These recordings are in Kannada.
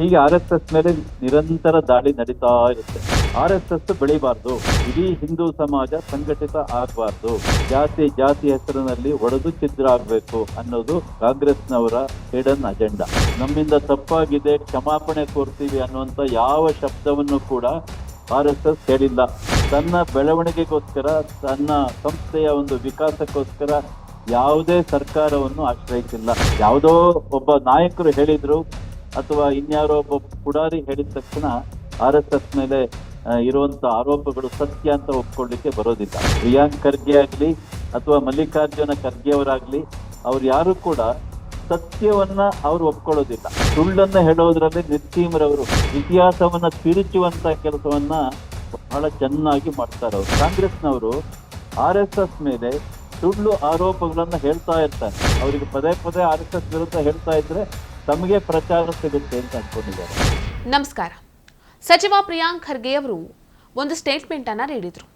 ಹೀಗೆ ಆರ್ ಎಸ್ ಎಸ್ ಮೇಲೆ ನಿರಂತರ ದಾಳಿ ನಡೀತಾ ಇರುತ್ತೆ. ಆರ್ ಎಸ್ ಎಸ್ ಬೆಳಿಬಾರ್ದು. ಇಡೀ ಹಿಂದೂ ಸಮಾಜ ಸಂಘಟಿತ ಆಗಬಾರ್ದು. ಜಾತಿ ಜಾತಿ ಹೆಸರಿನಲ್ಲಿ ಒಡೆದು ಛಿದ್ರ ಆಗ್ಬೇಕು ಅನ್ನೋದು ಕಾಂಗ್ರೆಸ್ನವರ ಹಿಡನ್ ಅಜೆಂಡಾ. ನಮ್ಮಿಂದ ತಪ್ಪಾಗಿದೆ, ಕ್ಷಮಾಪಣೆ ಕೋರ್ತೀವಿ ಅನ್ನುವಂತ ಯಾವ ಶಬ್ದವನ್ನು ಕೂಡ ಆರ್ ಎಸ್ ಎಸ್ ಹೇಳಿಲ್ಲ ತನ್ನ ಬೆಳವಣಿಗೆಗೋಸ್ಕರ, ತನ್ನ ಸಂಸ್ಥೆಯ ಒಂದು ವಿಕಾಸಕ್ಕೋಸ್ಕರ ಯಾವುದೇ ಸರ್ಕಾರವನ್ನು ಆಶ್ರಯಿಸಿಲ್ಲ. ಯಾವುದೋ ಒಬ್ಬ ನಾಯಕರು ಹೇಳಿದ್ರು ಅಥವಾ ಇನ್ಯಾರೋ ಒಬ್ಬ ಪುಡಾರಿ ಹೇಳಿದ ತಕ್ಷಣ ಆರ್ ಎಸ್ ಎಸ್ ಮೇಲೆ ಇರುವಂತ ಆರೋಪಗಳು ಸತ್ಯ ಅಂತ ಒಪ್ಕೊಳ್ಳಿಕ್ಕೆ ಬರೋದಿಲ್ಲ. ಪ್ರಿಯಾಂಕ್ ಖರ್ಗೆ ಆಗ್ಲಿ ಅಥವಾ ಮಲ್ಲಿಕಾರ್ಜುನ ಖರ್ಗೆ ಅವರಾಗ್ಲಿ ಅವ್ರು ಯಾರು ಕೂಡ ಸತ್ಯವನ್ನ ಅವ್ರು ಒಪ್ಕೊಳ್ಳೋದಿಲ್ಲ. ಸುಳ್ಳನ್ನ ಹೇಳೋದ್ರಲ್ಲಿ ನಿರ್ಸೀಮರವರು ಇತಿಹಾಸವನ್ನ ತಿರುಚುವಂತ ಕೆಲಸವನ್ನ ಬಹಳ ಚೆನ್ನಾಗಿ ಮಾಡ್ತಾರೆ ಅವರು. ಕಾಂಗ್ರೆಸ್ನವರು ಆರ್ ಎಸ್ ಎಸ್ ಮೇಲೆ ಸುಳ್ಳು ಆರೋಪಗಳನ್ನ ಹೇಳ್ತಾ ಇರ್ತಾರೆ. ಅವರಿಗೆ ಪದೇ ಪದೇ ಆರ್ ಎಸ್ ಎಸ್ ವಿರುದ್ಧ ಹೇಳ್ತಾ ಇದ್ರೆ ತಮಗೆ ಪ್ರಚಾರ ಸಿಗುತ್ತೆ ಅಂತ ಅನ್ಕೊಂಡಿದ್ದಾರೆ. ನಮಸ್ಕಾರ. ಸಚಿವ ಪ್ರಿಯಾಂಕ್ ಖರ್ಗೆ ಅವರು ಒಂದು ಸ್ಟೇಟ್ಮೆಂಟ್ ಅನ್ನ ನೀಡಿದ್ರು.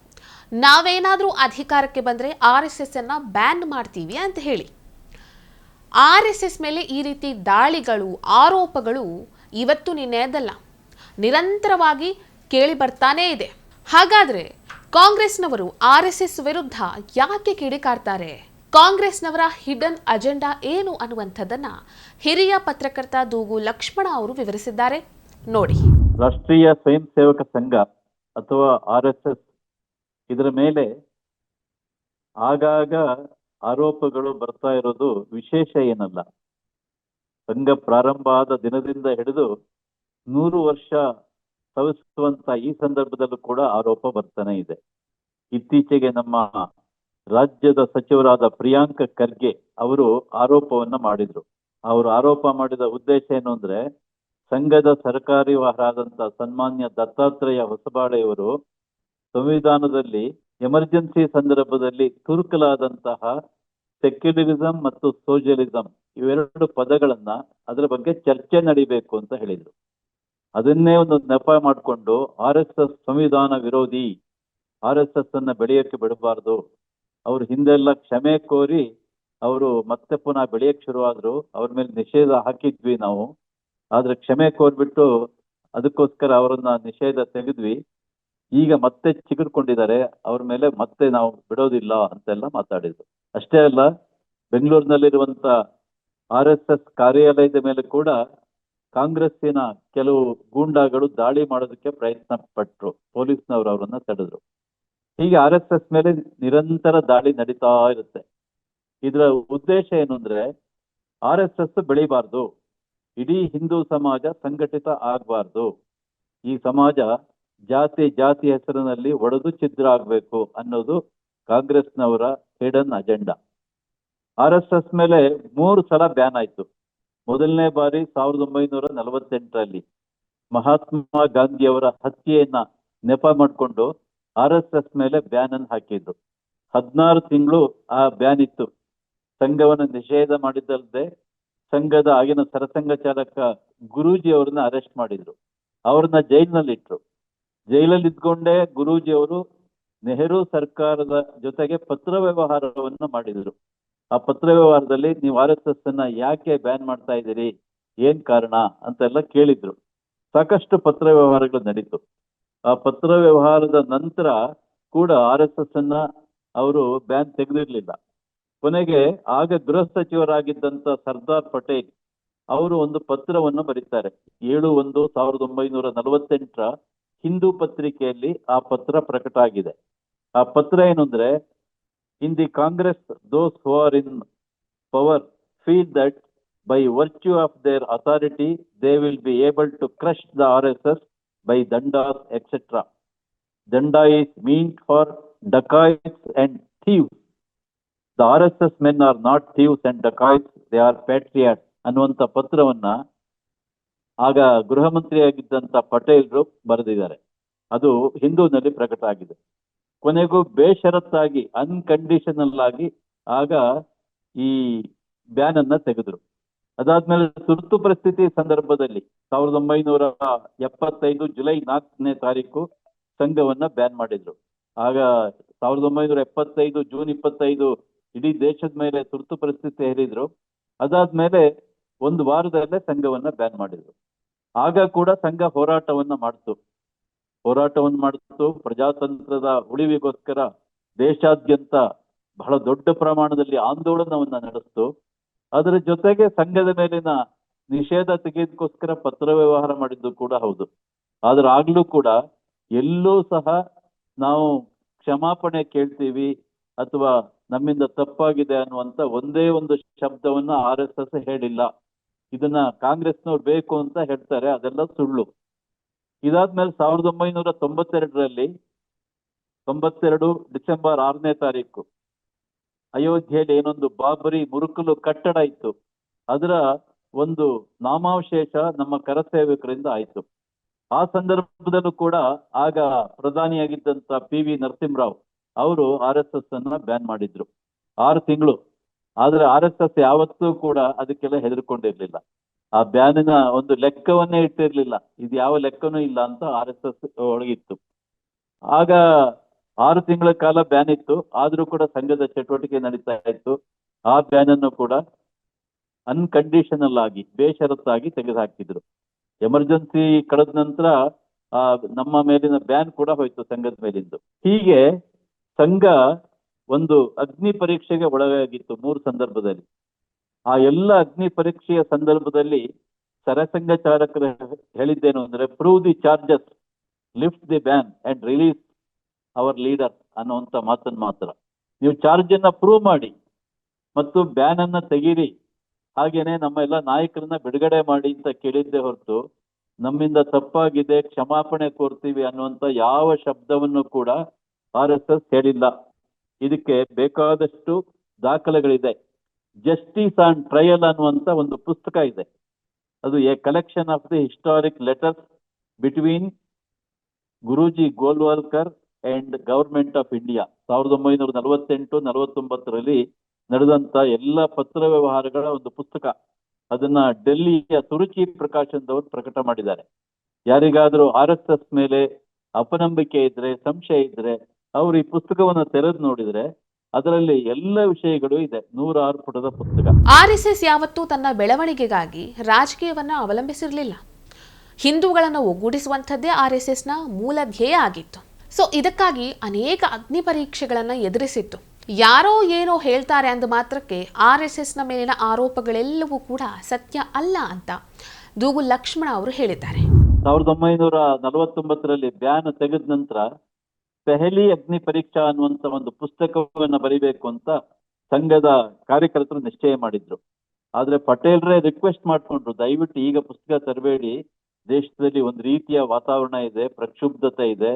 ನಾವೇನಾದರೂ ಅಧಿಕಾರಕ್ಕೆ ಬಂದರೆ ಆರ್ ಎಸ್ ಎಸ್ ಅನ್ನ ಬ್ಯಾನ್ ಮಾಡ್ತೀವಿ ಅಂತ ಹೇಳಿ. ಆರ್ ಎಸ್ ಎಸ್ ಮೇಲೆ ಈ ರೀತಿ ದಾಳಿಗಳು, ಆರೋಪಗಳು ಇವತ್ತು ನಿನ್ನೆದಲ್ಲ ನಿರಂತರವಾಗಿ ಕೇಳಿ ಬರ್ತಾನೇ ಇದೆ. ಹಾಗಾದ್ರೆ ಕಾಂಗ್ರೆಸ್ನವರು ಆರ್ ಎಸ್ ಎಸ್ ವಿರುದ್ಧ ಯಾಕೆ ಕಿಡಿಕಾರ್ತಾರೆ? ಕಾಂಗ್ರೆಸ್ನವರ ಹಿಡನ್ ಅಜೆಂಡಾ ಏನು ಅನ್ನುವಂಥದ್ದನ್ನ ಹಿರಿಯ ಪತ್ರಕರ್ತ ದೂಗು ಲಕ್ಷ್ಮಣ ಅವರು ವಿವರಿಸಿದ್ದಾರೆ. ನೋಡಿ. ರಾಷ್ಟ್ರೀಯ ಸ್ವಯಂ ಸೇವಕ ಸಂಘ ಅಥವಾ ಆರ್ ಎಸ್ ಎಸ್ ಇದರ ಮೇಲೆ ಆಗಾಗ ಆರೋಪಗಳು ಬರ್ತಾ ಇರೋದು ವಿಶೇಷ ಏನಲ್ಲ. ಸಂಘ ಪ್ರಾರಂಭ ಆದ ದಿನದಿಂದ ಹಿಡಿದು ನೂರು ವರ್ಷ ಸವಿಸುವಂತ ಈ ಸಂದರ್ಭದಲ್ಲೂ ಕೂಡ ಆರೋಪ ಬರ್ತಾನೆ ಇದೆ. ಇತ್ತೀಚೆಗೆ ನಮ್ಮ ರಾಜ್ಯದ ಸಚಿವರಾದ ಪ್ರಿಯಾಂಕ ಖರ್ಗೆ ಅವರು ಆರೋಪವನ್ನ ಮಾಡಿದ್ರು. ಅವರು ಆರೋಪ ಮಾಡಿದ ಉದ್ದೇಶ ಏನು ಅಂದ್ರೆ, ಸಂಘದ ಸರ್ಕಾರಿ ವಹರಾದಂತ ಸನ್ಮಾನ್ಯ ದತ್ತಾತ್ರೇಯ ಹೊಸಬಾಳೆಯವರು ಸಂವಿಧಾನದಲ್ಲಿ ಎಮರ್ಜೆನ್ಸಿ ಸಂದರ್ಭದಲ್ಲಿ ತುರುಕಲಾದಂತಹ ಸೆಕ್ಯುಲರಿಸಂ ಮತ್ತು ಸೋಷಿಯಲಿಸಂ ಇವೆರಡು ಪದಗಳನ್ನ ಅದರ ಬಗ್ಗೆ ಚರ್ಚೆ ನಡಿಬೇಕು ಅಂತ ಹೇಳಿದ್ರು. ಅದನ್ನೇ ಒಂದು ನೆಪ ಮಾಡಿಕೊಂಡು ಆರ್ ಎಸ್ ಎಸ್ ಸಂವಿಧಾನ ವಿರೋಧಿ, ಆರ್ ಎಸ್ ಎಸ್ ಅನ್ನ ಬೆಳೆಯಕ್ಕೆ ಬಿಡಬಾರ್ದು ಅವ್ರು ಹಿಂದೆಲ್ಲ ಕ್ಷಮೆ ಕೋರಿ ಅವರು ಮತ್ತೆ ಪುನಃ ಬೆಳೆಯಕ್ಕೆ ಶುರುವಾದ್ರು, ಅವ್ರ ಮೇಲೆ ನಿಷೇಧ ಹಾಕಿದ್ವಿ ನಾವು. ಆದ್ರೆ ಕ್ಷಮೆ ಕೋರ್ಬಿಟ್ಟು ಅದಕ್ಕೋಸ್ಕರ ಅವರನ್ನ ನಿಷೇಧ ತೆಗೆದ್ವಿ. ಈಗ ಮತ್ತೆ ಚಿಗುರ್ಕೊಂಡಿದ್ದಾರೆ. ಅವ್ರ ಮೇಲೆ ಮತ್ತೆ ನಾವು ಬಿಡೋದಿಲ್ಲ ಅಂತೆಲ್ಲ ಮಾತಾಡಿದ್ರು. ಅಷ್ಟೇ ಅಲ್ಲ, ಬೆಂಗಳೂರಿನಲ್ಲಿರುವಂತ ಆರ್ ಎಸ್ ಎಸ್ ಕಾರ್ಯಾಲಯದ ಮೇಲೆ ಕೂಡ ಕಾಂಗ್ರೆಸ್ಸಿನ ಕೆಲವು ಗೂಂಡಾಗಳು ದಾಳಿ ಮಾಡೋದಕ್ಕೆ ಪ್ರಯತ್ನ ಪಟ್ರು. ಪೊಲೀಸ್ನವರು ಅವರನ್ನ ತಡೆದ್ರು. ಹೀಗೆ ಆರ್ ಎಸ್ ಎಸ್ ಮೇಲೆ ನಿರಂತರ ದಾಳಿ ನಡೀತಾ ಇರುತ್ತೆ. ಇದರ ಉದ್ದೇಶ ಏನು ಅಂದ್ರೆ, ಆರ್ ಎಸ್ ಎಸ್ ಬೆಳಿಬಾರ್ದು. ಇಡೀ ಹಿಂದೂ ಸಮಾಜ ಸಂಘಟಿತ ಆಗಬಾರ್ದು. ಈ ಸಮಾಜ ಜಾತಿ ಜಾತಿ ಹೆಸರಿನಲ್ಲಿ ಒಡೆದು ಛಿದ್ರ ಆಗ್ಬೇಕು ಅನ್ನೋದು ಕಾಂಗ್ರೆಸ್ನವರ hidden agenda. R S S ಮೇಲೆ ಮೂರು ಸಲ ಬ್ಯಾನ್ ಆಯ್ತು. ಮೊದಲನೇ ಬಾರಿ ಸಾವಿರದ ಒಂಬೈನೂರ ನಲವತ್ತೆಂಟರಲ್ಲಿ ಮಹಾತ್ಮ ಗಾಂಧಿಯವರ ಹತ್ಯೆಯನ್ನ ನೆಪ ಮಾಡಿಕೊಂಡು ಆರ್ ಎಸ್ ಎಸ್ ಮೇಲೆ ಬ್ಯಾನ್ ಅನ್ನು ಹಾಕಿದ್ರು. ಹದಿನಾರು ತಿಂಗಳು ಆ ಬ್ಯಾನ್ ಇತ್ತು ಸಂಘವನ್ನ ನಿಷೇಧ ಮಾಡಿದ್ದಲ್ಲದೆ ಸಂಘದ ಆಗಿನ ಸರಸಂಘ ಚಾಲಕ ಗುರೂಜಿ ಅವ್ರನ್ನ ಅರೆಸ್ಟ್ ಮಾಡಿದ್ರು. ಅವ್ರನ್ನ ಜೈಲಿನಲ್ಲಿ ಇಟ್ರು ಜೈಲಲ್ಲಿ ಇದ್ಕೊಂಡೇ ಗುರೂಜಿ ಅವರು ನೆಹರು ಸರ್ಕಾರದ ಜೊತೆಗೆ ಪತ್ರ ವ್ಯವಹಾರವನ್ನು ಮಾಡಿದ್ರು. ಆ ಪತ್ರ ವ್ಯವಹಾರದಲ್ಲಿ ನೀವು ಆರ್ ಎಸ್ ಎಸ್ ಅನ್ನ ಯಾಕೆ ಬ್ಯಾನ್ ಮಾಡ್ತಾ ಇದ್ದೀರಿ? ಏನ್ ಕಾರಣ? ಅಂತೆಲ್ಲ ಕೇಳಿದ್ರು. ಸಾಕಷ್ಟು ಪತ್ರ ವ್ಯವಹಾರಗಳು ನಡೀತು. ಆ ಪತ್ರ ವ್ಯವಹಾರದ ನಂತರ ಕೂಡ ಆರ್ ಎಸ್ ಎಸ್ ಅನ್ನ ಅವರು ಬ್ಯಾನ್ ತೆಗೆದಿರ್ಲಿಲ್ಲ. ಕೊನೆಗೆ ಆಗ ಗೃಹ ಸಚಿವರಾಗಿದ್ದಂತ ಸರ್ದಾರ್ ಪಟೇಲ್ ಅವರು ಒಂದು ಪತ್ರವನ್ನು ಬರೀತಾರೆ. ಏಳು ಒಂದು ಸಾವಿರದ ಒಂಬೈನೂರ ನಲವತ್ತೆಂಟರ ಹಿಂದೂ ಪತ್ರಿಕೆಯಲ್ಲಿ ಆ ಪತ್ರ ಪ್ರಕಟ ಆಗಿದೆ. ಆ ಪತ್ರ ಏನು ಅಂದ್ರೆ in the Congress those who are in power feel that by virtue of their authority they will be able to crush the R S S by dandas, etc. Danda is mean for dacoits and thieves. The RSS men are not are not thieves and are patriot ಅನ್ನುವಂತ ಪತ್ರವನ್ನ ಆಗ ಗೃಹ ಮಂತ್ರಿಯಾಗಿದ್ದಂತ ಪಟೇಲ್ರು ಬರೆದಿದ್ದಾರೆ ಅದು ಹಿಂದೂನಲ್ಲಿ ಪ್ರಕಟ ಆಗಿದೆ ಕೊನೆಗೂ ಬೇಷರತ್ತಾಗಿ ಅನ್ಕಂಡೀಷನಲ್ ಆಗಿ ಆಗ ಈ ಬ್ಯಾನ್ ಅನ್ನ ತೆಗೆದ್ರು ಅದಾದ್ಮೇಲೆ ತುರ್ತು ಪರಿಸ್ಥಿತಿ ಸಂದರ್ಭದಲ್ಲಿ ಸಾವಿರದ ಒಂಬೈನೂರ ಎಪ್ಪತ್ತೈದು ಜುಲೈ ನಾಲ್ಕನೇ ತಾರೀಕು ಸಂಘವನ್ನ ಬ್ಯಾನ್ ಮಾಡಿದ್ರು. ಆಗ ಸಾವಿರದ ಒಂಬೈನೂರ ಎಪ್ಪತ್ತೈದು, ಜೂನ್ ಇಪ್ಪತ್ತೈದು ಇಡೀ ದೇಶದ ಮೇಲೆ ತುರ್ತು ಪರಿಸ್ಥಿತಿ ಹೇರಿದ್ರು ಅದಾದ್ಮೇಲೆ ಒಂದು ವಾರದಲ್ಲೇ ಸಂಘವನ್ನ ಬ್ಯಾನ್ ಮಾಡಿದ್ರು. ಆಗ ಕೂಡ ಸಂಘ ಹೋರಾಟವನ್ನ ಮಾಡ್ತು. ಹೋರಾಟವನ್ನು ಮಾಡ್ತು. ಪ್ರಜಾತಂತ್ರದ ಉಳಿವಿಗೋಸ್ಕರ ದೇಶಾದ್ಯಂತ ಬಹಳ ದೊಡ್ಡ ಪ್ರಮಾಣದಲ್ಲಿ ಆಂದೋಲನವನ್ನ ನಡೆಸ್ತು. ಅದರ ಜೊತೆಗೆ ಸಂಘದ ಮೇಲಿನ ನಿಷೇಧ ತೆಗೆಯೋದಕ್ಕೋಸ್ಕರ ಪತ್ರ ವ್ಯವಹಾರ ಮಾಡಿದ್ದು ಕೂಡ ಹೌದು. ಆದ್ರೆ ಆಗ್ಲೂ ಕೂಡ ಎಲ್ಲೂ ಸಹ ನಾವು ಕ್ಷಮಾಪಣೆ ಕೇಳ್ತೀವಿ ಅಥವಾ ನಮ್ಮಿಂದ ತಪ್ಪಾಗಿದೆ ಅನ್ನುವಂತ ಒಂದೇ ಒಂದು ಶಬ್ದವನ್ನ ಆರ್ ಎಸ್ ಎಸ್ ಹೇಳಿಲ್ಲ. ಇದನ್ನ ಕಾಂಗ್ರೆಸ್ನವ್ರು ಬೇಕು ಅಂತ ಹೇಳ್ತಾರೆ, ಅದೆಲ್ಲ ಸುಳ್ಳು. ಇದಾದ್ಮೇಲೆ ಸಾವಿರದ ಒಂಬೈನೂರ ತೊಂಬತ್ತೆರಡರಲ್ಲಿ, ತೊಂಬತ್ತೆರಡು ಡಿಸೆಂಬರ್ ಆರನೇ ತಾರೀಕು, ಅಯೋಧ್ಯೆಯಲ್ಲಿ ಏನೊಂದು ಬಾಬರಿ ಮುರುಕಲು ಕಟ್ಟಡ ಇತ್ತು. ಅದರ ಒಂದು ನಾಮಾವಶೇಷ ನಮ್ಮ ಕರಸೇವಕರಿಂದ ಆಯಿತು. ಆ ಸಂದರ್ಭದಲ್ಲೂ ಕೂಡ ಆಗ ಪ್ರಧಾನಿಯಾಗಿದ್ದಂತ ಪಿ ವಿ ನರಸಿಂಹರಾವ್ ಅವರು ಆರ್ ಎಸ್ ಎಸ್ ಅನ್ನ ಬ್ಯಾನ್ ಮಾಡಿದ್ರು. ಆರು ತಿಂಗಳು. ಆದ್ರೆ ಆರ್ ಎಸ್ ಎಸ್ ಯಾವತ್ತೂ ಕೂಡ ಅದಕ್ಕೆಲ್ಲ ಹೆದರ್ಕೊಂಡಿರ್ಲಿಲ್ಲ. ಆ ಬ್ಯಾನಿನ ಒಂದು ಲೆಕ್ಕವನ್ನೇ ಇಟ್ಟಿರ್ಲಿಲ್ಲ. ಇದು ಯಾವ ಲೆಕ್ಕನೂ ಇಲ್ಲ ಅಂತ ಆರ್ ಎಸ್ ಎಸ್ ಒಳಗಿತ್ತು. ಆಗ ಆರು ತಿಂಗಳ ಕಾಲ ಬ್ಯಾನ್ ಇತ್ತು. ಆದ್ರೂ ಕೂಡ ಸಂಘದ ಚಟುವಟಿಕೆ ನಡೀತಾ ಇತ್ತು. ಆ ಬ್ಯಾನನ್ನು ಕೂಡ ಅನ್ಕಂಡೀಷನಲ್ ಆಗಿ ಬೇಷರತ್ತಾಗಿ ತೆಗೆದುಹಾಕಿದ್ರು. ಎಮರ್ಜೆನ್ಸಿ ಕಳೆದ ನಂತರ ನಮ್ಮ ಮೇಲಿನ ಬ್ಯಾನ್ ಕೂಡ ಹೋಯ್ತು ಸಂಘದ ಮೇಲಿಂದು. ಹೀಗೆ ಸಂಘ ಒಂದು ಅಗ್ನಿ ಪರೀಕ್ಷೆಗೆ ಒಳಗಾಗಿತ್ತು ಮೂರು ಸಂದರ್ಭದಲ್ಲಿ. ಆ ಎಲ್ಲ ಅಗ್ನಿ ಪರೀಕ್ಷೆಯ ಸಂದರ್ಭದಲ್ಲಿ ಸರಸಂಘ ಚಾಲಕರು ಹೇಳಿದ್ದೇನು ಅಂದ್ರೆ prove the charges lift the ban and release our leader ಅನ್ನುವಂತ ಮಾತನ್ನು ಮಾತ್ರ. ನೀವು ಚಾರ್ಜ್ ಅನ್ನ ಪ್ರೂವ್ ಮಾಡಿ ಮತ್ತು ಬ್ಯಾನ್ ಅನ್ನ ತೆಗೀರಿ. ಹಾಗೇನೆ ನಮ್ಮ ಎಲ್ಲ ನಾಯಕರನ್ನ ಬಿಡುಗಡೆ ಮಾಡಿ ಅಂತ ಕೇಳಿದ್ದೆ ಹೊರತು ನಮ್ಮಿಂದ ತಪ್ಪಾಗಿದೆ, ಕ್ಷಮಾಪಣೆ ಕೋರ್ತೀವಿ ಅನ್ನುವಂತ ಯಾವ ಶಬ್ದವನ್ನು ಕೂಡ ಆರ್ ಎಸ್ ಎಸ್ ಹೇಳಿಲ್ಲ. ಇದಕ್ಕೆ ಬೇಕಾದಷ್ಟು ದಾಖಲೆಗಳಿದೆ. ಜಸ್ಟಿಸ್ ಆನ್ ಟ್ರಯಲ್ ಅನ್ನುವಂತ ಒಂದು ಪುಸ್ತಕ ಇದೆ. ಅದು a collection of the historic letters between Guruji Golwalkar and government of India. ಸಾವಿರದ ಒಂಬೈನೂರ ನಲವತ್ತೆಂಟು ನಲವತ್ತೊಂಬತ್ತರಲ್ಲಿ ನಡೆದಂತ ಎಲ್ಲ ಪತ್ರ ವ್ಯವಹಾರಗಳ ಒಂದು ಪುಸ್ತಕ. ಅದನ್ನ ಡೆಲ್ಲಿಯ ತುರುಚಿ ಪ್ರಕಾಶನದವರು ಪ್ರಕಟ ಮಾಡಿದ್ದಾರೆ. ಯಾರಿಗಾದ್ರೂ ಆರ್ ಎಸ್ ಎಸ್ ಮೇಲೆ ಅಪನಂಬಿಕೆ ಇದ್ರೆ, ಸಂಶಯ ಇದ್ರೆ, ಅವರು ಈ ಪುಸ್ತಕವನ್ನ ತೆರೆದು ನೋಡಿದ್ರೆ ಅದರಲ್ಲಿ ಎಲ್ಲ ವಿಷಯಗಳು ಇದೆ. ನೂರಾರು ಪುಟದ ಪುಸ್ತಕ. ಆರ್ ಎಸ್ ಎಸ್ ಯಾವತ್ತೂ ತನ್ನ ಬೆಳವಣಿಗೆಗಾಗಿ ರಾಜಕೀಯವನ್ನ ಅವಲಂಬಿಸಿರಲಿಲ್ಲ. ಹಿಂದೂಗಳನ್ನು ಒಗ್ಗೂಡಿಸುವಂಥದ್ದೇ ನ ಮೂಲ ಧ್ಯೇಯ ಆಗಿತ್ತು. ಸೊ ಇದಕ್ಕಾಗಿ ಅನೇಕ ಅಗ್ನಿ ಪರೀಕ್ಷೆಗಳನ್ನು ಎದುರಿಸಿತ್ತು. ಯಾರೋ ಏನೋ ಹೇಳ್ತಾರೆ ಅಂದ ಮಾತ್ರಕ್ಕೆ ಆರ್ ಎಸ್ ಎಸ್ನ ಮೇಲಿನ ಆರೋಪಗಳೆಲ್ಲವೂ ಕೂಡ ಸತ್ಯ ಅಲ್ಲ ಅಂತ ದೂಗು ಲಕ್ಷ್ಮಣ ಅವರು ಹೇಳಿದ್ದಾರೆ. ಸಾವಿರದ ಒಂಬೈನೂರ ನಲವತ್ತೊಂಬತ್ತರಲ್ಲಿ ಬ್ಯಾನ್ ತೆಗೆದ ನಂತರ ಪೆಹಲಿ ಅಗ್ನಿ ಪರೀಕ್ಷಾ ಅನ್ನುವಂತ ಒಂದು ಪುಸ್ತಕವನ್ನು ಬರಿಬೇಕು ಅಂತ ಸಂಘದ ಕಾರ್ಯಕರ್ತರು ನಿಶ್ಚಯ ಮಾಡಿದ್ರು. ಆದ್ರೆ ಪಟೇಲ್ರೇ ರಿಕ್ವೆಸ್ಟ್ ಮಾಡ್ಕೊಂಡ್ರು, ದಯವಿಟ್ಟು ಈಗ ಪುಸ್ತಕ ತರಬೇಡಿ, ದೇಶದಲ್ಲಿ ಒಂದು ರೀತಿಯ ವಾತಾವರಣ ಇದೆ, ಪ್ರಕ್ಷುಬ್ಧತೆ ಇದೆ,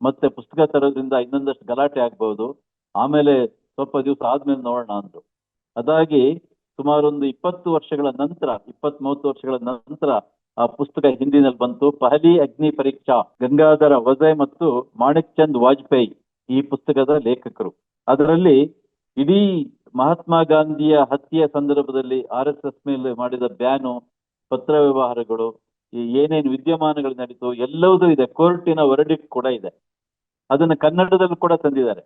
ಮತ್ತೆ ಪುಸ್ತಕ ತರೋದ್ರಿಂದ ಇನ್ನೊಂದಷ್ಟು ಗಲಾಟೆ ಆಗ್ಬಹುದು ಆಮೇಲೆ ಸ್ವಲ್ಪ ದಿವಸ ಆದ್ಮೇಲೆ ನೋಡೋಣ ಅಂದ್ರು. ಅದಾಗಿ ಸುಮಾರು ಒಂದು ಇಪ್ಪತ್ತು ವರ್ಷಗಳ ನಂತರ ಇಪ್ಪತ್ತ್ ಮೂವತ್ತು ವರ್ಷಗಳ ನಂತರ ಆ ಪುಸ್ತಕ ಹಿಂದಿನಲ್ಲಿ ಬಂತು. ಪಹಲಿ ಅಗ್ನಿ ಪರೀಕ್ಷಾ, ಗಂಗಾಧರ ವಜೆ ಮತ್ತು ಮಾಣಿಕ್ ಚಂದ್ ವಾಜಪೇಯಿ ಈ ಪುಸ್ತಕದ ಲೇಖಕರು. ಅದರಲ್ಲಿ ಇಡೀ ಮಹಾತ್ಮ ಗಾಂಧಿಯ ಹತ್ಯೆಯ ಸಂದರ್ಭದಲ್ಲಿ ಆರ್ ಎಸ್ ಎಸ್ ಮೇಲೆ ಮಾಡಿದ ಬ್ಯಾನು, ಪತ್ರ ವ್ಯವಹಾರಗಳು ಏನೇನು ವಿದ್ಯಮಾನಗಳು ನಡೀತು ಎಲ್ಲವೂ ಇದೆ. ಕೋರ್ಟಿನ ವರ್ಡಿಕ್ಟ್ ಕೂಡ ಇದೆ. ಅದನ್ನ ಕನ್ನಡದಲ್ಲಿ ಕೂಡ ತಂದಿದ್ದಾರೆ.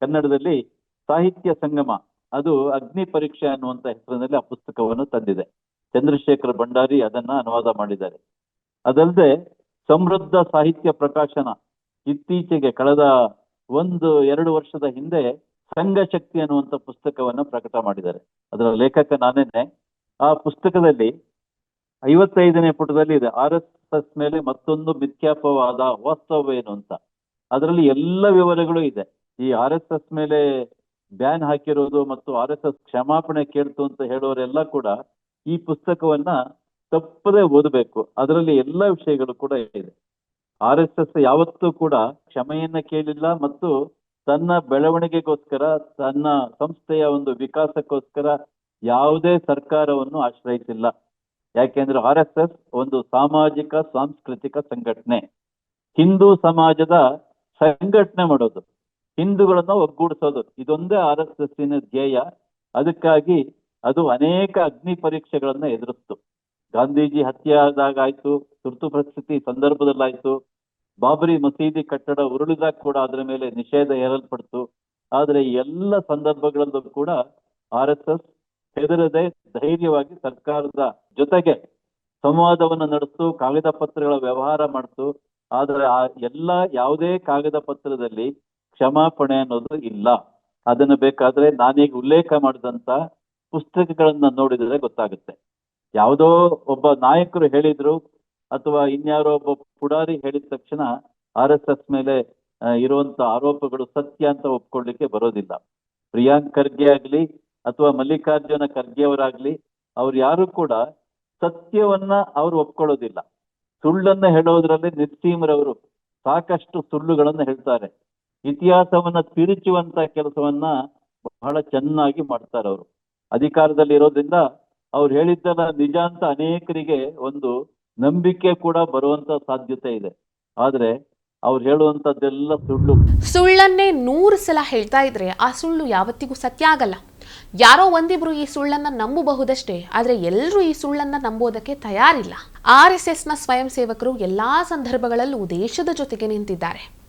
ಕನ್ನಡದಲ್ಲಿ ಸಾಹಿತ್ಯ ಸಂಗಮ, ಅದು ಅಗ್ನಿ ಪರೀಕ್ಷೆ ಅನ್ನುವಂತ ಹೆಸರಿನಲ್ಲಿ ಆ ಪುಸ್ತಕವನ್ನು ತಂದಿದೆ. ಚಂದ್ರಶೇಖರ ಭಂಡಾರಿ ಅದನ್ನ ಅನುವಾದ ಮಾಡಿದ್ದಾರೆ. ಅದಲ್ಲದೆ ಸಮೃದ್ಧ ಸಾಹಿತ್ಯ ಪ್ರಕಾಶನ ಇತ್ತೀಚೆಗೆ ಕಳೆದ ಒಂದು, ಎರಡು ವರ್ಷದ ಹಿಂದೆ ಸಂಘ ಶಕ್ತಿ ಅನ್ನುವಂತ ಪುಸ್ತಕವನ್ನ ಪ್ರಕಟ ಮಾಡಿದ್ದಾರೆ. ಅದರ ಲೇಖಕ ನಾನೇನೆ. ಆ ಪುಸ್ತಕದಲ್ಲಿ ಐವತ್ತೈದನೇ ಪುಟದಲ್ಲಿ ಇದೆ, ಆರ್ ಎಸ್ ಎಸ್ ಮೇಲೆ ಮತ್ತೊಂದು ಮಿಥ್ಯಾಪವಾದ ಏನು ಅಂತ. ಅದರಲ್ಲಿ ಎಲ್ಲ ವಿವರಗಳು ಇದೆ. ಈ ಆರ್ ಎಸ್ ಎಸ್ ಮೇಲೆ ಬ್ಯಾನ್ ಹಾಕಿರೋದು ಮತ್ತು ಆರ್ ಎಸ್ ಎಸ್ ಕ್ಷಮಾಪಣೆ ಕೇಳ್ತು ಅಂತ ಹೇಳೋರೆಲ್ಲ ಕೂಡ ಈ ಪುಸ್ತಕವನ್ನ ತಪ್ಪದೇ ಓದಬೇಕು. ಅದರಲ್ಲಿ ಎಲ್ಲ ವಿಷಯಗಳು ಕೂಡ ಇದೆ. ಆರ್ ಎಸ್ ಎಸ್ ಯಾವತ್ತೂ ಕೂಡ ಕ್ಷಮೆಯನ್ನ ಕೇಳಿಲ್ಲ ಮತ್ತು ತನ್ನ ಬೆಳವಣಿಗೆಗೋಸ್ಕರ, ತನ್ನ ಸಂಸ್ಥೆಯ ಒಂದು ವಿಕಾಸಕ್ಕೋಸ್ಕರ ಯಾವುದೇ ಸರ್ಕಾರವನ್ನು ಆಶ್ರಯಿಸಿಲ್ಲ. ಯಾಕೆಂದ್ರೆ ಆರ್ ಎಸ್ ಎಸ್ ಒಂದು ಸಾಮಾಜಿಕ, ಸಾಂಸ್ಕೃತಿಕ ಸಂಘಟನೆ. ಹಿಂದೂ ಸಮಾಜದ ಸಂಘಟನೆ ಮಾಡೋದು. ಹಿಂದೂಗಳನ್ನ ಒಗ್ಗೂಡಿಸೋದು. ಇದೊಂದೇ ಆರ್ ಎಸ್ ಎಸ್ಸಿನ ಧ್ಯೇಯ. ಅದಕ್ಕಾಗಿ ಅದು ಅನೇಕ ಅಗ್ನಿ ಪರೀಕ್ಷೆಗಳನ್ನ ಎದುರಿಸ್ತು. ಗಾಂಧೀಜಿ ಹತ್ಯೆ ಆದಾಗ ಆಯ್ತು ತುರ್ತು ಪರಿಸ್ಥಿತಿ ಸಂದರ್ಭದಲ್ಲಾಯ್ತು. ಬಾಬರಿ ಮಸೀದಿ ಕಟ್ಟಡ ಉರುಳಿದಾಗ ಕೂಡ ಅದರ ಮೇಲೆ ನಿಷೇಧ ಹೇರಲ್ಪಡ್ತು. ಆದ್ರೆ ಎಲ್ಲ ಸಂದರ್ಭಗಳಲ್ಲೂ ಕೂಡ ಆರ್ ಎಸ್ ಎಸ್ ಹೆದರದೆ ಧೈರ್ಯವಾಗಿ ಸರ್ಕಾರದ ಜೊತೆಗೆ ಸಂವಾದವನ್ನು ನಡೆಸ್ತು, ಕಾಗದ ಪತ್ರಗಳ ವ್ಯವಹಾರ ಮಾಡ್ತು. ಆದ್ರೆ ಆ ಎಲ್ಲ ಯಾವುದೇ ಕಾಗದ ಪತ್ರದಲ್ಲಿ ಕ್ಷಮಾಪಣೆ ಅನ್ನೋದು ಇಲ್ಲ. ಅದನ್ನು ಬೇಕಾದ್ರೆ ನಾನೀಗ ಉಲ್ಲೇಖ ಮಾಡಿದಂತ ಪುಸ್ತಕಗಳನ್ನ ನೋಡಿದ್ರೆ ಗೊತ್ತಾಗುತ್ತೆ. ಯಾವುದೋ ಒಬ್ಬ ನಾಯಕರು ಹೇಳಿದ್ರು ಅಥವಾ ಇನ್ಯಾರೋ ಒಬ್ಬ ಪುಡಾರಿ ಹೇಳಿದ ತಕ್ಷಣ ಆರ್ ಎಸ್ ಎಸ್ ಮೇಲೆ ಇರುವಂತ ಆರೋಪಗಳು ಸತ್ಯ ಅಂತ ಒಪ್ಕೊಳ್ಳಿಕ್ಕೆ ಬರೋದಿಲ್ಲ. ಪ್ರಿಯಾಂಕ್ ಖರ್ಗೆ ಆಗ್ಲಿ ಅಥವಾ ಮಲ್ಲಿಕಾರ್ಜುನ ಖರ್ಗೆ ಅವರಾಗ್ಲಿ ಅವ್ರು ಯಾರು ಕೂಡ ಸತ್ಯವನ್ನ ಅವ್ರು ಒಪ್ಕೊಳ್ಳೋದಿಲ್ಲ. ಸುಳ್ಳನ್ನ ಹೇಳೋದ್ರಲ್ಲಿ ನಿಸ್ಸೀಮರವರು ಸಾಕಷ್ಟು ಸುಳ್ಳುಗಳನ್ನ ಹೇಳ್ತಾರೆ. ಇತಿಹಾಸವನ್ನ ತಿರುಚುವಂತ ಕೆಲಸವನ್ನ ಬಹಳ ಚೆನ್ನಾಗಿ ಮಾಡ್ತಾರೆ ಅವರು. ಅಧಿಕಾರದಲ್ಲಿ ಇರೋದ್ರಿಂದ ಅವ್ರು ಹೇಳಿದ್ದನ್ನ ನಿಜ ಅಂತ ಅನೇಕರಿಗೆ ಒಂದು ನಂಬಿಕೆ ಕೂಡ ಬರುವಂತ ಸಾಧ್ಯತೆ ಇದೆ. ಆದ್ರೆ ಅವ್ರು ಹೇಳುವಂತದ್ದೆಲ್ಲ ಸುಳ್ಳು. ಸುಳ್ಳನ್ನೇ ನೂರು ಸಲ ಹೇಳ್ತಾ ಇದ್ರೆ ಆ ಸುಳ್ಳು ಯಾವತ್ತಿಗೂ ಸತ್ಯ ಆಗಲ್ಲ. ಯಾರೋ ಒಂದಿಬ್ರು ಈ ಸುಳ್ಳನ್ನ ನಂಬಬಹುದಷ್ಟೇ, ಆದ್ರೆ ಎಲ್ಲರೂ ಈ ಸುಳ್ಳನ್ನ ನಂಬೋದಕ್ಕೆ ತಯಾರಿಲ್ಲ. ಆರ್ ಎಸ್ ಎಸ್ನ ಸ್ವಯಂ ಸೇವಕರು ಎಲ್ಲಾ ಸಂದರ್ಭಗಳಲ್ಲೂ ದೇಶದ ಜೊತೆಗೆ ನಿಂತಿದ್ದಾರೆ.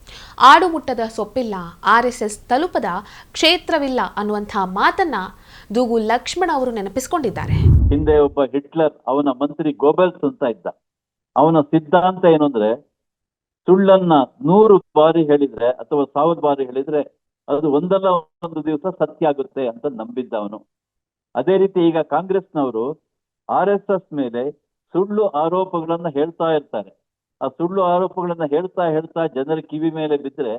ಆಡು ಮುಟ್ಟದ ಸೊಪ್ಪಿಲ್ಲ, ಆರ್ ಎಸ್ ಎಸ್ ತಲುಪದ ಕ್ಷೇತ್ರವಿಲ್ಲ ಅನ್ನುವಂತಹ ಮಾತನ್ನ ದೂಗು ಲಕ್ಷ್ಮಣ್ ಅವರು ನೆನಪಿಸಿಕೊಂಡಿದ್ದಾರೆ. ಹಿಂದೆ ಒಬ್ಬ ಹಿಟ್ಲರ್, ಅವನ ಮಂತ್ರಿ ಗೋಬೆಲ್ಸ್ ಅಂತ ಇದ್ದ. ಅವನ ಸಿದ್ಧಾಂತ ಏನು ಸುಳ್ಳನ್ನ ನೂರು ಬಾರಿ ಹೇಳಿದ್ರೆ ಅಥವಾ ಸಾವಿರ ಬಾರಿ ಹೇಳಿದ್ರೆ ಅದು ಒಂದಲ್ಲ ಒಂದು ದಿವಸ ಸತ್ಯ ಆಗುತ್ತೆ ಅಂತ ನಂಬಿದ್ದ ಅವನು ಅದೇ ರೀತಿ ಈಗ ಕಾಂಗ್ರೆಸ್ನವರು ಆರ್ ಎಸ್ ಎಸ್ ಮೇಲೆ ಸುಳ್ಳು ಆರೋಪಗಳನ್ನ ಹೇಳ್ತಾ ಇರ್ತಾರೆ. ಆ ಸುಳ್ಳು ಆರೋಪಗಳನ್ನ ಹೇಳ್ತಾ ಹೇಳ್ತಾ ಜನರ ಕಿವಿ ಮೇಲೆ ಬಿದ್ರೆ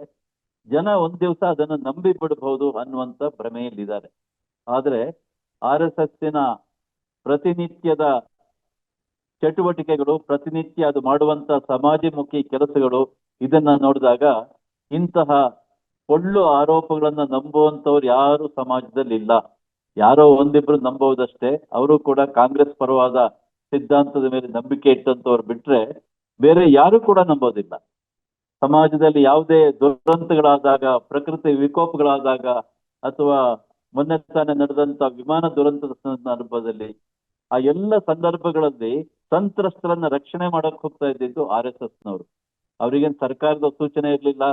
ಜನ ಒಂದ್ ದಿವಸ ಅದನ್ನು ನಂಬಿ ಬಿಡಬಹುದು ಅನ್ನುವಂತ ಭ್ರಮೆಯಲ್ಲಿದ್ದಾರೆ. ಆದ್ರೆ ಆರ್ ಎಸ್ ಎಸ್ಸಿನ ಪ್ರತಿನಿತ್ಯದ ಚಟುವಟಿಕೆಗಳು, ಪ್ರತಿನಿತ್ಯ ಅದು ಮಾಡುವಂತ ಸಮಾಜಮುಖಿ ಕೆಲಸಗಳು ಇದನ್ನ ನೋಡಿದಾಗ ಇಂತಹ ಪೊಳ್ಳು ಆರೋಪಗಳನ್ನ ನಂಬುವಂತವ್ರು ಯಾರು ಸಮಾಜದಲ್ಲಿ ಇಲ್ಲ. ಯಾರೋ ಒಂದಿಬ್ರು ನಂಬುವುದಷ್ಟೇ, ಅವರು ಕೂಡ ಕಾಂಗ್ರೆಸ್ ಪರವಾದ ಸಿದ್ಧಾಂತದ ಮೇಲೆ ನಂಬಿಕೆ ಇಟ್ಟಂತವ್ರು ಬಿಟ್ರೆ ಬೇರೆ ಯಾರು ಕೂಡ ನಂಬೋದಿಲ್ಲ. ಸಮಾಜದಲ್ಲಿ ಯಾವುದೇ ದುರಂತಗಳಾದಾಗ, ಪ್ರಕೃತಿ ವಿಕೋಪಗಳಾದಾಗ ಅಥವಾ ಮೊನ್ನೆ ತಾನೇ ನಡೆದಂತ ವಿಮಾನ ದುರಂತದ ಸಂದರ್ಭದಲ್ಲಿ ಆ ಎಲ್ಲ ಸಂದರ್ಭಗಳಲ್ಲಿ ಸಂತ್ರಸ್ತರನ್ನ ರಕ್ಷಣೆ ಮಾಡಕ್ ಹೋಗ್ತಾ ಇದ್ದಿದ್ದು ಆರ್ ಎಸ್ ಎಸ್ ನವರು ಅವರಿಗೇನು ಸರ್ಕಾರದ ಸೂಚನೆ ಇರ್ಲಿಲ್ಲ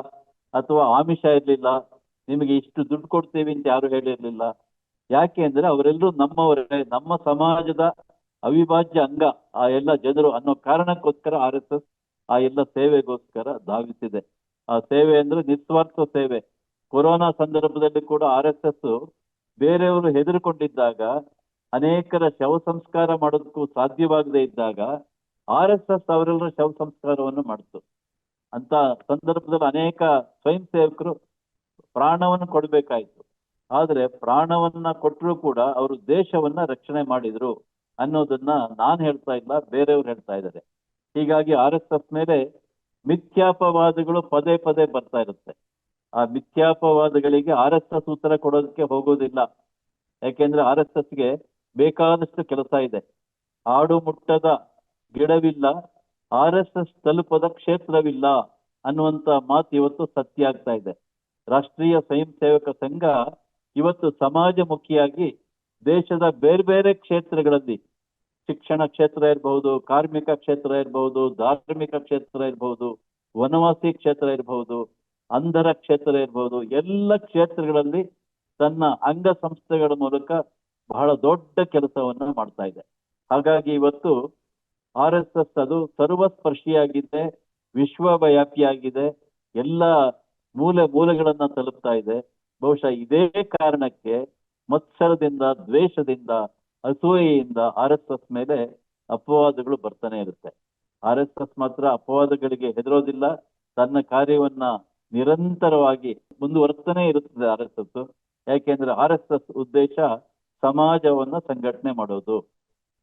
ಅಥವಾ ಆಮಿಷ ಇರ್ಲಿಲ್ಲ, ನಿಮಗೆ ಇಷ್ಟು ದುಡ್ಡು ಕೊಡ್ತೀವಿ ಅಂತ ಯಾರು ಹೇಳಿರ್ಲಿಲ್ಲ. ಯಾಕೆ ಅಂದ್ರೆ ಅವರೆಲ್ಲರೂ ನಮ್ಮವರೇ, ನಮ್ಮ ಸಮಾಜದ ಅವಿಭಾಜ್ಯ ಅಂಗ ಆ ಎಲ್ಲ ಜನರು ಅನ್ನೋ ಕಾರಣಕ್ಕೋಸ್ಕರ ಆರ್ ಎಸ್ ಎಸ್ ಆ ಎಲ್ಲ ಸೇವೆಗೋಸ್ಕರ ಧಾವಿಸಿದೆ. ಆ ಸೇವೆ ಅಂದ್ರೆ ನಿಸ್ವಾರ್ಥ ಸೇವೆ. ಕೊರೋನಾ ಸಂದರ್ಭದಲ್ಲಿ ಕೂಡ ಆರ್ ಎಸ್ ಎಸ್ ಬೇರೆಯವರು ಹೆದರ್ಕೊಂಡಿದ್ದಾಗ, ಅನೇಕರ ಶವ ಸಂಸ್ಕಾರ ಮಾಡೋದಕ್ಕೂ ಸಾಧ್ಯವಾಗದೇ ಇದ್ದಾಗ, ಆರ್ ಎಸ್ ಎಸ್ ಅವರೆಲ್ಲರ ಶವ ಸಂಸ್ಕಾರವನ್ನು ಮಾಡಿತು. ಅಂತ ಸಂದರ್ಭದಲ್ಲಿ ಅನೇಕ ಸ್ವಯಂ ಸೇವಕರು ಪ್ರಾಣವನ್ನು ಕೊಡ್ಬೇಕಾಯ್ತು. ಆದ್ರೆ ಪ್ರಾಣವನ್ನ ಕೊಟ್ಟರು ಕೂಡ ಅವರು ದೇಶವನ್ನ ರಕ್ಷಣೆ ಮಾಡಿದ್ರು. ಅನ್ನೋದನ್ನ ನಾನ್ ಹೇಳ್ತಾ ಇಲ್ಲ, ಬೇರೆಯವ್ರು ಹೇಳ್ತಾ ಇದ್ದಾರೆ. ಹೀಗಾಗಿ ಆರ್ ಎಸ್ ಎಸ್ ಮೇಲೆ ಮಿಥ್ಯಾಪವಾದಗಳು ಪದೇ ಪದೇ ಬರ್ತಾ ಇರುತ್ತೆ. ಆ ಮಿಥ್ಯಾಪವಾದಗಳಿಗೆ ಆರ್ ಎಸ್ ಎಸ್ ಉತ್ತರ ಕೊಡೋದಕ್ಕೆ ಹೋಗೋದಿಲ್ಲ. ಯಾಕೆಂದ್ರೆ ಆರ್ ಎಸ್ ಎಸ್ಗೆ ಬೇಕಾದಷ್ಟು ಕೆಲಸ ಇದೆ. ಆಡು ಮುಟ್ಟದ ಗಿಡವಿಲ್ಲ, ಆರ್ ಎಸ್ ಎಸ್ ತಲುಪದ ಕ್ಷೇತ್ರವಿಲ್ಲ ಅನ್ನುವಂತ ಮಾತು ಇವತ್ತು ಸತ್ಯ ಆಗ್ತಾ ಇದೆ. ರಾಷ್ಟ್ರೀಯ ಸ್ವಯಂ ಸೇವಕ ಸಂಘ ಇವತ್ತು ಸಮಾಜಮುಖಿಯಾಗಿ ದೇಶದ ಬೇರೆ ಬೇರೆ ಕ್ಷೇತ್ರಗಳಲ್ಲಿ ಶಿಕ್ಷಣ ಕ್ಷೇತ್ರ ಇರಬಹುದು, ಕಾರ್ಮಿಕ ಕ್ಷೇತ್ರ ಇರಬಹುದು, ಧಾರ್ಮಿಕ ಕ್ಷೇತ್ರ ಇರಬಹುದು, ವನವಾಸಿ ಕ್ಷೇತ್ರ ಇರಬಹುದು, ಅಂಧರ ಕ್ಷೇತ್ರ ಇರಬಹುದು, ಎಲ್ಲ ಕ್ಷೇತ್ರಗಳಲ್ಲಿ ತನ್ನ ಅಂಗ ಸಂಸ್ಥೆಗಳ ಮೂಲಕ ಬಹಳ ದೊಡ್ಡ ಕೆಲಸವನ್ನ ಮಾಡ್ತಾ ಇದೆ. ಹಾಗಾಗಿ ಇವತ್ತು ಆರ್ ಎಸ್ ಎಸ್ ಅದು ಸರ್ವಸ್ಪರ್ಶಿಯಾಗಿದೆ, ವಿಶ್ವವ್ಯಾಪಿಯಾಗಿದೆ, ಎಲ್ಲ ಮೂಲೆ ಮೂಲೆಗಳನ್ನ ತಲುಪ್ತಾ ಇದೆ. ಬಹುಶಃ ಇದೇ ಕಾರಣಕ್ಕೆ ಮತ್ಸರದಿಂದ, ದ್ವೇಷದಿಂದ ಅಸೂಯೆಯಿಂದ ಆರ್ ಎಸ್ ಎಸ್ ಮೇಲೆ ಅಪವಾದಗಳು ಬರ್ತಾನೆ ಇರುತ್ತೆ. ಆರ್ ಎಸ್ ಎಸ್ ಮಾತ್ರ ಅಪವಾದಗಳಿಗೆ ಹೆದರೋದಿಲ್ಲ. ತನ್ನ ಕಾರ್ಯವನ್ನ ನಿರಂತರವಾಗಿ ಮುಂದುವರ್ತಾನೆ ಇರುತ್ತದೆ ಆರ್ ಎಸ್ ಎಸ್. ಯಾಕೆಂದ್ರೆ ಆರ್ ಎಸ್ ಎಸ್ ಉದ್ದೇಶ ಸಮಾಜವನ್ನ ಸಂಘಟನೆ ಮಾಡೋದು.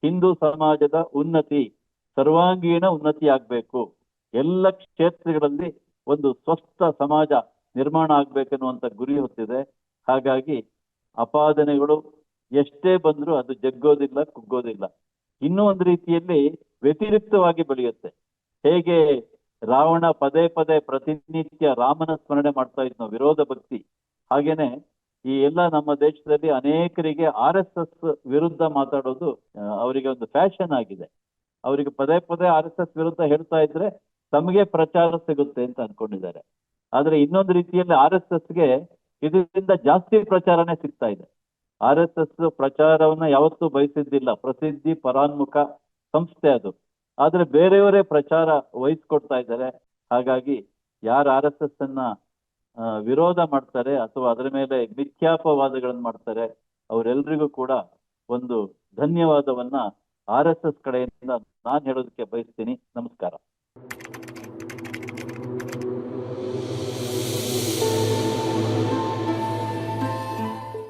ಹಿಂದೂ ಸಮಾಜದ ಉನ್ನತಿ, ಸರ್ವಾಂಗೀಣ ಉನ್ನತಿ ಆಗ್ಬೇಕು. ಎಲ್ಲ ಕ್ಷೇತ್ರಗಳಲ್ಲಿ ಒಂದು ಸ್ವಸ್ಥ ಸಮಾಜ ನಿರ್ಮಾಣ ಆಗ್ಬೇಕನ್ನುವಂತ ಗುರಿ ಹೊತ್ತಿದೆ. ಹಾಗಾಗಿ ಅಪಾದನೆಗಳು ಎಷ್ಟೇ ಬಂದ್ರೂ ಅದು ಜಗ್ಗೋದಿಲ್ಲ, ಕುಗ್ಗೋದಿಲ್ಲ. ಇನ್ನೂ ಒಂದು ರೀತಿಯಲ್ಲಿ ವ್ಯತಿರಿಕ್ತವಾಗಿ ಬೆಳೆಯುತ್ತೆ. ಹೇಗೆ ರಾವಣ ಪದೇ ಪದೇ ಪ್ರತಿನಿತ್ಯ ರಾಮನ ಸ್ಮರಣೆ ಮಾಡ್ತಾ ಇದ್ನೋ, ವಿರೋಧ ಭಕ್ತಿ. ಹಾಗೇನೆ ಈ ಎಲ್ಲ ನಮ್ಮ ದೇಶದಲ್ಲಿ ಅನೇಕರಿಗೆ ಆರ್ ಎಸ್ ಎಸ್ ವಿರುದ್ಧ ಮಾತಾಡೋದು ಅವರಿಗೆ ಒಂದು ಫ್ಯಾಷನ್ ಆಗಿದೆ. ಅವರಿಗೆ ಪದೇ ಪದೇ ಆರ್ ಎಸ್ ಎಸ್ ವಿರುದ್ಧ ಹೇಳ್ತಾ ಇದ್ರೆ ತಮಗೆ ಪ್ರಚಾರ ಸಿಗುತ್ತೆ ಅಂತ ಅನ್ಕೊಂಡಿದ್ದಾರೆ. ಆದ್ರೆ ಇನ್ನೊಂದು ರೀತಿಯಲ್ಲಿ ಆರ್ ಎಸ್ ಎಸ್ಗೆ ಇದರಿಂದ ಜಾಸ್ತಿ ಪ್ರಚಾರನೇ ಸಿಗ್ತಾ ಇದೆ. ಆರ್ ಎಸ್ ಎಸ್ ಪ್ರಚಾರವನ್ನ ಯಾವತ್ತೂ ಬಯಸಿದ್ದಿಲ್ಲ. ಪ್ರಸಿದ್ಧಿ ಪರಾನ್ಮುಖ ಸಂಸ್ಥೆ ಅದು. ಆದ್ರೆ ಬೇರೆಯವರೇ ಪ್ರಚಾರ ವಹಿಸ್ಕೊಡ್ತಾ ಇದ್ದಾರೆ. ಹಾಗಾಗಿ ಯಾರು ಆರ್ ಎಸ್ ಎಸ್ ಅನ್ನ ವಿರೋಧ ಮಾಡ್ತಾರೆ ಅಥವಾ ಅದರ ಮೇಲೆ ಮಿಥ್ಯಾಪವಾದಗಳನ್ನು ಮಾಡ್ತಾರೆ, ಅವರೆಲ್ರಿಗೂ ಕೂಡ ಒಂದು ಧನ್ಯವಾದವನ್ನ ಆರ್ ಎಸ್ ಎಸ್ ಕಡೆಯಿಂದ ನಾನು ಹೇಳೋದಕ್ಕೆ ಬಯಸ್ತೀನಿ. ನಮಸ್ಕಾರ.